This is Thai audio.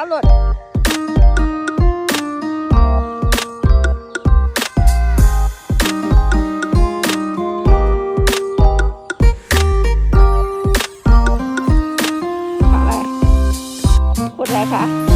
าวหลดพูดอะไรคะ